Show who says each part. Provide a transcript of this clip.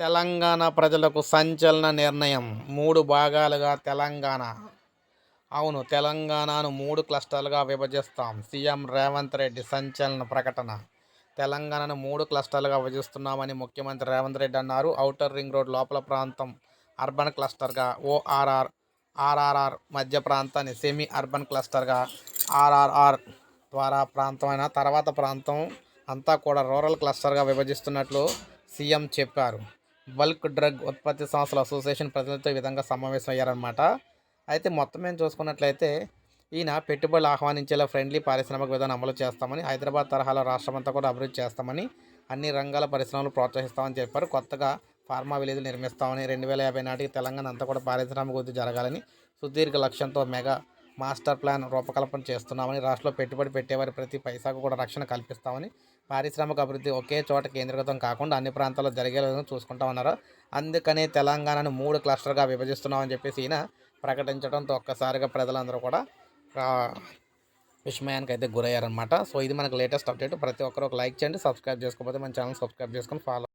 Speaker 1: తెలంగాణ ప్రజలకు సంచలన నిర్ణయం. మూడు భాగాలుగా తెలంగాణ. అవును తెలంగాణను మూడు క్లస్టర్లుగా విభజిస్తాం. సీఎం రేవంత్ రెడ్డి సంచలన ప్రకటన. తెలంగాణను మూడు క్లస్టర్లుగా విభజిస్తున్నామని ముఖ్యమంత్రి రేవంత్ రెడ్డి అన్నారు. ఔటర్ రింగ్ రోడ్ లోపల ప్రాంతం అర్బన్ క్లస్టర్గా ఓఆర్ఆర్ ఆర్ఆర్ఆర్ మధ్య ప్రాంతాన్ని సెమీ అర్బన్ క్లస్టర్గా ఆర్ఆర్ఆర్ ద్వారా ప్రాంతమైన తర్వాత ప్రాంతం అంతా కూడా రూరల్ క్లస్టర్గా విభజిస్తున్నట్లు సీఎం చెప్పారు. బల్క్ డ్రగ్ ఉత్పత్తి సంస్థల అసోసియేషన్ ప్రతినిధులతో ఈ విధంగా సమావేశం అయ్యారనమాట అయితే మొత్తం మేము చూసుకున్నట్లయితే ఈయన పెట్టుబడులు ఆహ్వానించేలా ఫ్రెండ్లీ పారిశ్రామిక విధానం అమలు చేస్తామని హైదరాబాద్ తరహాలో రాష్ట్రమంతా కూడా అభివృద్ధి చేస్తామని అన్ని రంగాల పరిశ్రమలు ప్రోత్సహిస్తామని చెప్పారు. కొత్తగా ఫార్మా విలేజ్ నిర్మిస్తామని రెండు వేల యాభై నాటికి తెలంగాణ అంతా కూడా పారిశ్రామిక వృద్ధి జరగాలని సుదీర్ఘ లక్ష్యంతో మెగా మాస్టర్ ప్లాన్ రూపకల్పన చేస్తున్నామని రాష్ట్రంలో పెట్టుబడి పెట్టేవారి ప్రతి పైసాకు కూడా రక్షణ కల్పిస్తామని పారిశ్రామిక అభివృద్ధి ఒకే చోట కేంద్రీకృతం కాకుండా అన్ని ప్రాంతాల్లో జరిగే విధంగా చూసుకుంటామన్నారు. అందుకనే తెలంగాణను మూడు క్లస్టర్గా విభజిస్తున్నామని చెప్పేసి ఈయన ప్రకటించడంతో ఒక్కసారిగా ప్రజలందరూ కూడా విస్మయానికి అయితే గురయ్యారనమాట సో ఇది మనకు లేటెస్ట్ అప్డేట్. ప్రతి ఒక్కరు ఒక లైక్ చేయండి సబ్స్క్రైబ్ చేసుకోకపోతే మన ఛానల్ సబ్స్క్రైబ్ చేసుకొని ఫాలో